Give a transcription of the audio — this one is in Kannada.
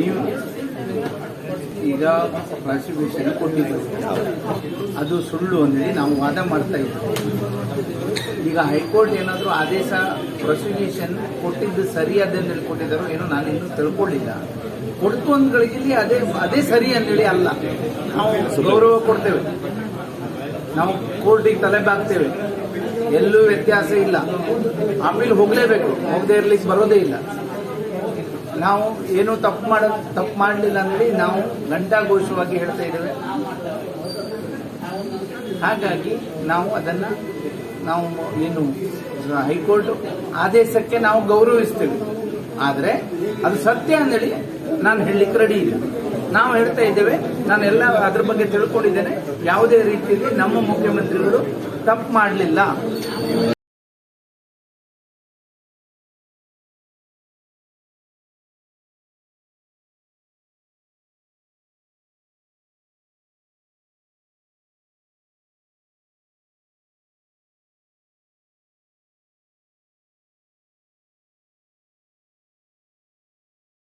ನೀವು ಈಗ ಪ್ರಾಸಿಕ್ಯೂಷನ್ ಕೊಟ್ಟಿದ್ದರು. ಅದು ಸುಳ್ಳು ಅಂದರೆ ನಾವು ವಾದ ಮಾಡ್ತಾ ಇದ್ದೀವಿ. ಈಗ ಹೈಕೋರ್ಟ್ ಏನಾದರೂ ಆದೇಶ ಪ್ರಾಸಿಕ್ಯೂಷನ್ ಕೊಟ್ಟಿದ್ದು ಸರಿ ಅಂತೇಳಿ ಕೊಟ್ಟಿದ್ದಾರೋ ಏನೋ ನಾನು ಇನ್ನೂ ತಿಳ್ಕೊಳ್ಳಿಲ್ಲ ಕೊಡ್ತು ಅಂದ್ಗಳಿಗೆ ಅದೇ ಅದೇ ಸರಿ ಅಂತೇಳಿ ಅಲ್ಲ. ನಾವು ಗೌರವ ಕೊಡ್ತೇವೆ. ನಾವು ಕೋರ್ಟಿಗೆ ತಲೆ ಬಾಗ್ತೇವೆ. ಎಲ್ಲೂ ವ್ಯತ್ಯಾಸ ಇಲ್ಲ. ಆಮೇಲೆ ಹೋಗಲೇಬೇಕು. ಹೋಗದೆ ಇರ್ಲಿಕ್ಕೆ ಬರೋದೇ ಇಲ್ಲ. ನಾವು ಏನು ತಪ್ಪು ಮಾಡ, ತಪ್ಪು ಮಾಡಲಿಲ್ಲ ಅಂದ್ರೆ ನಾವು ಗಂಟಾಘೋಷವಾಗಿ ಹೇಳ್ತಾ ಇದ್ದೇವೆ. ಹಾಗಾಗಿ ನಾವು ಅದನ್ನ, ನಾವು ಏನು, ಹೈಕೋರ್ಟ್ ಆದೇಶಕ್ಕೆ ನಾವು ಗೌರವಿಸ್ತೇವೆ. ಆದರೆ ಅದು ಸತ್ಯ ಅಂದೇಳಿ ನಾನು ಹೇಳಲಿಕ್ಕೆ ರೆಡಿ ಇಲ್ಲ. ನಾವು ಹೇಳ್ತಾ ಇದ್ದೇವೆ, ನಾನು ಎಲ್ಲ ಅದ್ರ ಬಗ್ಗೆ ತಿಳ್ಕೊಂಡಿದ್ದೇನೆ. ಯಾವುದೇ ರೀತಿಯಲ್ಲಿ ನಮ್ಮ ಮುಖ್ಯಮಂತ್ರಿಗಳು ತಪ್ಪು ಮಾಡಲಿಲ್ಲ.